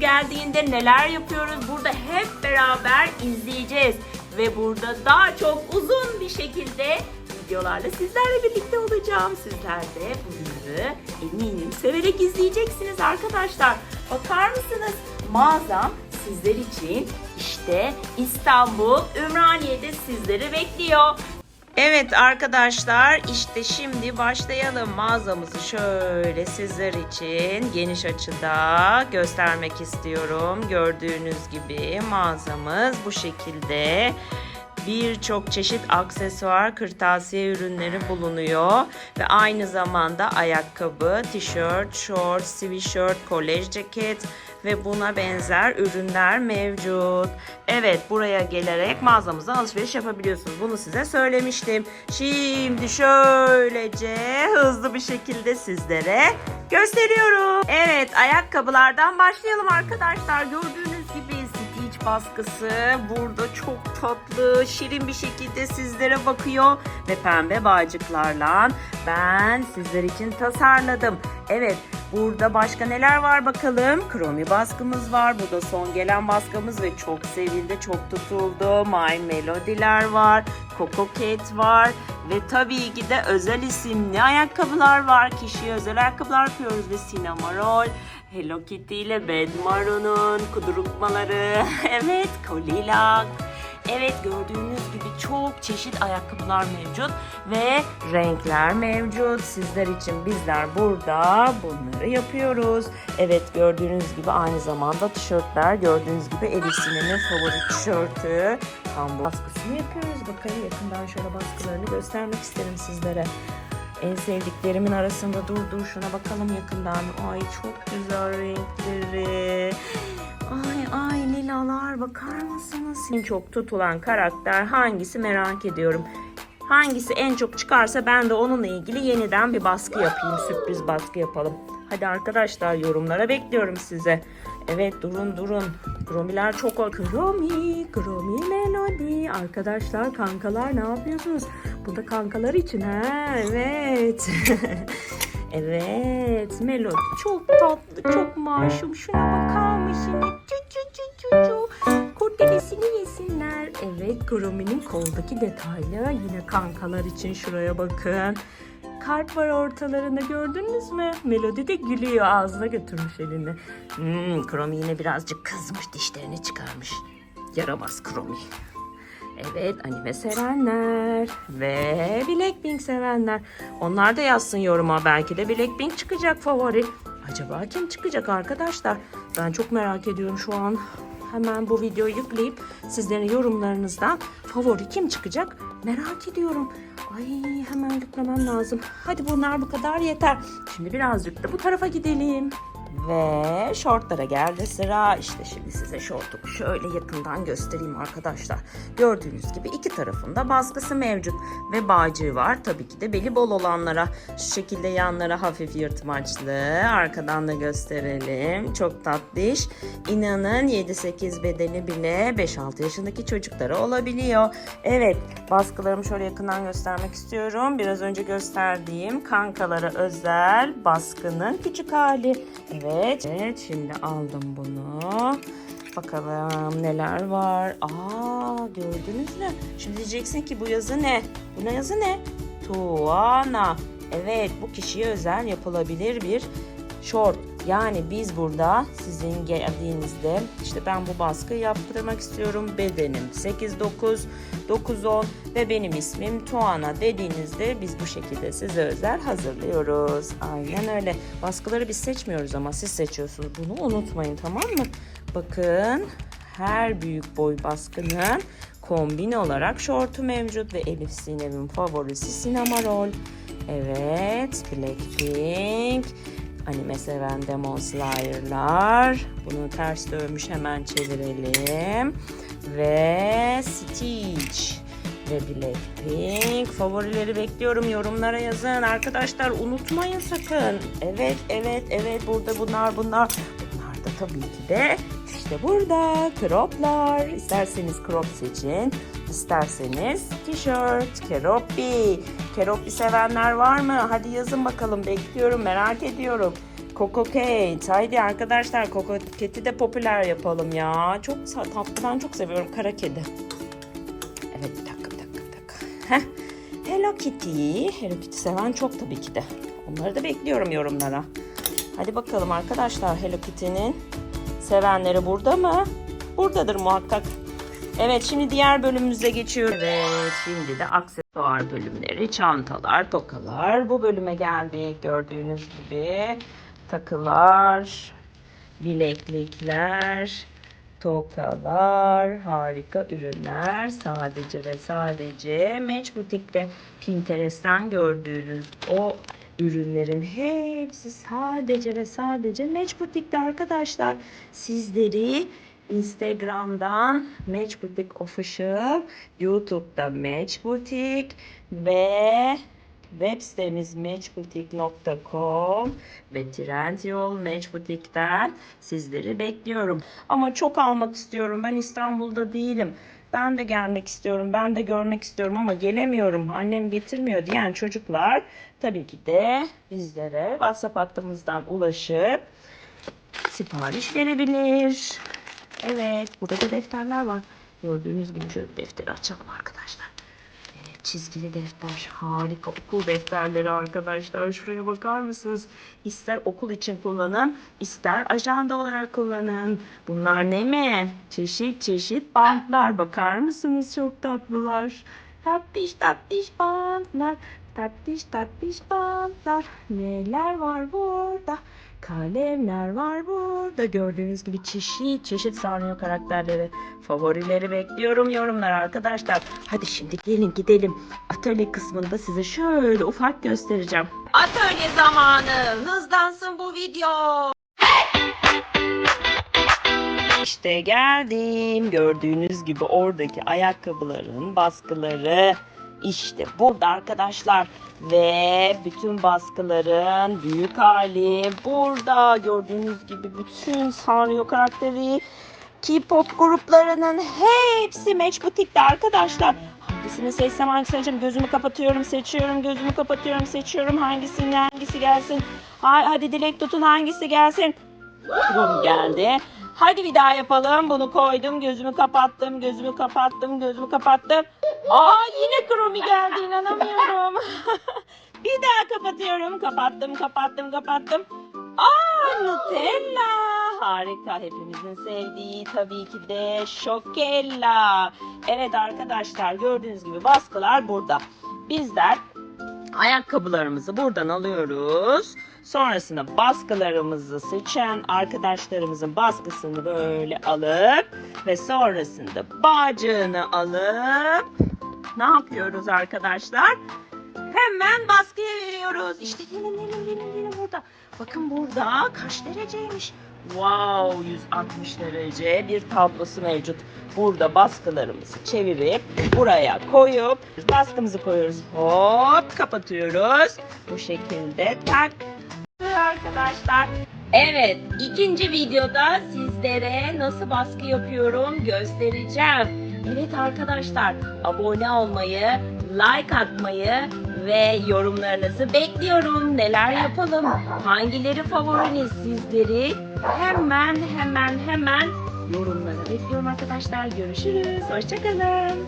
geldiğinde neler yapıyoruz burada hep beraber izleyeceğiz. Ve burada daha çok uzun bir şekilde videolarla sizlerle birlikte olacağım. Sizler de bunları eminim severek izleyeceksiniz arkadaşlar. Bakar mısınız? Mağazam sizler için işte İstanbul Ümraniye'de sizleri bekliyor. Evet arkadaşlar işte şimdi başlayalım. Mağazamızı şöyle sizler için geniş açıda göstermek istiyorum. Gördüğünüz gibi mağazamız bu şekilde. Birçok çeşit aksesuar, kırtasiye ürünleri bulunuyor. Ve aynı zamanda ayakkabı, tişört, short, sweatshirt, kolej ceket ve buna benzer ürünler mevcut. Evet buraya gelerek mağazamızdan alışveriş yapabiliyorsunuz. Bunu size söylemiştim. Şimdi şöylece hızlı bir şekilde sizlere gösteriyorum. Evet ayakkabılardan başlayalım arkadaşlar. Gördüğünüz baskısı burada çok tatlı, şirin bir şekilde sizlere bakıyor ve pembe bağcıklarla ben sizler için tasarladım. Evet, burada başka neler var bakalım? Kromi baskımız var. Bu da son gelen baskımız ve çok sevildi, çok tutuldu. My Melody'ler var. Coco Cat var ve tabii ki de özel isimli ayakkabılar var. Kişiye özel ayakkabılar yapıyoruz ve Cinnamoroll, Hello Kitty ile Bad Maroon'un kudurukmaları, evet Kolilak, Evet gördüğünüz gibi çok çeşit ayakkabılar mevcut ve renkler mevcut. Sizler için bizler burada bunları yapıyoruz. Evet gördüğünüz gibi aynı zamanda tişörtler. Gördüğünüz gibi Elif Sinem'in favori tişörtü. Tam baskısını yapıyoruz. Bakayım yakından şöyle baskılarını göstermek isterim sizlere. En sevdiklerimin arasında dur dur şuna bakalım yakından. Ay çok güzel renkleri. Ay ay lilalar bakar mısınız? En çok tutulan karakter hangisi merak ediyorum. Hangisi en çok çıkarsa ben de onunla ilgili yeniden bir baskı yapayım. Sürpriz baskı yapalım. Hadi arkadaşlar yorumlara bekliyorum size. Evet durun durun. Kromiler çok o. Kromi, Kromi Melody. Arkadaşlar kankalar ne yapıyorsunuz? Bu da kankalar için ha. Evet. evet Melody çok tatlı çok masum. Şuna bakar çu. Kurdelesini yesinler. Evet Kromi'nin koldaki detaylı. Yine kankalar için şuraya bakın. Kalp var ortalarında gördünüz mü? Melody de gülüyor ağzına götürmüş elini. Hmm, Kromi yine birazcık kızmış dişlerini çıkarmış. Yaramaz Kromi. Evet anime sevenler ve Blackpink sevenler. Onlar da yazsın yoruma belki de Blackpink çıkacak favori. Acaba kim çıkacak arkadaşlar? Ben çok merak ediyorum şu an. Hemen bu videoyu yükleyip sizlerin yorumlarınızdan favori kim çıkacak merak ediyorum. Ay hemen yüklemem lazım. Hadi bunlar bu kadar yeter. Şimdi birazcık da bu tarafa gidelim. Ve şortlara geldi sıra. İşte şimdi size şortumu şöyle yakından göstereyim arkadaşlar. Gördüğünüz gibi iki tarafında baskısı mevcut. Ve bağcığı var. Tabii ki de beli bol olanlara. Şu şekilde yanlara hafif yırtmaçlı. Arkadan da gösterelim. Çok tatlış. İnanın 7-8 bedeni bile 5-6 yaşındaki çocuklara olabiliyor. Evet baskılarımı şöyle yakından göstermek istiyorum. Biraz önce gösterdiğim kankalara özel baskının küçük hali. Evet, evet şimdi aldım bunu. Bakalım neler var. Aa gördünüz mü? Şimdi diyeceksin ki bu yazı ne? Bu ne yazı ne? Tuana. Evet bu kişiye özel yapılabilir bir short. Yani biz burada sizin geldiğinizde işte ben bu baskıyı yaptırmak istiyorum. Bedenim 8-9, 9-10 ve benim ismim Tuana dediğinizde biz bu şekilde size özel hazırlıyoruz. Aynen öyle. Baskıları biz seçmiyoruz ama siz seçiyorsunuz. Bunu unutmayın tamam mı? Bakın her büyük boy baskının kombin olarak şortu mevcut ve Elif Sinem'in favorisi Cinnamoroll. Evet, Blackpink, anime seven Demon Slayer'lar. Bunu ters dönmüş hemen çevirelim. Ve Stitch ve Blackpink. Favorileri bekliyorum. Yorumlara yazın. Arkadaşlar unutmayın sakın. Evet, evet, evet. Burada bunlar, bunlar. Bunlar da tabii ki de işte burada croplar. İsterseniz crop seçin. İsterseniz tişört, keroppi. Keroppi sevenler var mı? Hadi yazın bakalım. Bekliyorum, merak ediyorum. Coco Kate. Haydi arkadaşlar Coco Kate'i de popüler yapalım ya. Çok sa- tatlı ben çok seviyorum kara kedi. Evet bir dakika bir dakika bir dakika. Heh. Hello Kitty. Hello Kitty seven çok tabii ki de. Onları da bekliyorum yorumlara. Hadi bakalım arkadaşlar Hello Kitty'nin sevenleri burada mı? Buradadır muhakkak. Evet şimdi diğer bölümümüze geçiyoruz. Evet şimdi de aksesuar bölümleri, çantalar, tokalar. Bu bölüme geldik gördüğünüz gibi. Takılar, bileklikler, tokalar, harika ürünler. Sadece ve sadece Match Butik'te Pinterest'ten gördüğünüz o ürünlerin hepsi sadece ve sadece Match Butik'te arkadaşlar. Sizleri Instagram'dan Match Boutique Official, YouTube'da Match Boutique ve web sitemiz matchboutique.com ve Trendyol Match Boutique'den sizleri bekliyorum. Ama çok almak istiyorum. Ben İstanbul'da değilim. Ben de gelmek istiyorum. Ben de görmek istiyorum ama gelemiyorum. Annem getirmiyor diyen çocuklar tabii ki de bizlere WhatsApp hattımızdan ulaşıp sipariş verebilir. Evet, burada da defterler var. Gördüğünüz gibi şöyle defteri açalım arkadaşlar. Evet, çizgili defter. Harika okul defterleri arkadaşlar. Şuraya bakar mısınız? İster okul için kullanın, ister ajanda olarak kullanın. Bunlar ne mi? Çeşit çeşit bantlar. Bakar mısınız? Çok tatlılar. Tatlış tatlış bantlar. Tatlış tatlış bantlar. Neler var burada? Kalemler var burada. Gördüğünüz gibi çeşit çeşit sarnıyor karakterleri. Favorileri bekliyorum yorumlar arkadaşlar. Hadi şimdi gelin gidelim. Atölye kısmında size şöyle ufak göstereceğim. Atölye zamanı. Hızlansın bu video. İşte geldim. Gördüğünüz gibi oradaki ayakkabıların baskıları işte burada arkadaşlar. Ve bütün baskıların büyük hali burada. Gördüğünüz gibi bütün Sanrio karakteri K-pop gruplarının hepsi Match Boutique'de arkadaşlar. Hangisini seçsem hangisini seçeceğim? Gözümü kapatıyorum, seçiyorum, gözümü kapatıyorum, seçiyorum. Hangisini hangisi gelsin? Hay, hadi dilek tutun hangisi gelsin? Bum geldi. Hadi bir daha yapalım. Bunu koydum. Gözümü kapattım. Gözümü kapattım. Gözümü kapattım. Aa yine Kromi geldi. inanamıyorum. bir daha kapatıyorum. Kapattım, kapattım, kapattım. Aa Nutella. Harika. Hepimizin sevdiği tabii ki de Şokella. Evet arkadaşlar gördüğünüz gibi baskılar burada. Bizler ayakkabılarımızı buradan alıyoruz. Sonrasında baskılarımızı seçen arkadaşlarımızın baskısını böyle alıp ve sonrasında bağcığını alıp ne yapıyoruz arkadaşlar? Hemen baskıya veriyoruz. İşte gelin gelin gelin gelin burada. Bakın burada kaç dereceymiş? Wow 160 derece bir tablosu mevcut. Burada baskılarımızı çevirip buraya koyup baskımızı koyuyoruz. Hop kapatıyoruz. Bu şekilde tak arkadaşlar. Evet, ikinci videoda sizlere nasıl baskı yapıyorum göstereceğim. Evet arkadaşlar, abone olmayı, like atmayı ve yorumlarınızı bekliyorum. Neler yapalım? Hangileri favoriniz sizleri? Hemen hemen hemen yorumlara bekliyorum arkadaşlar. Görüşürüz. Hoşçakalın.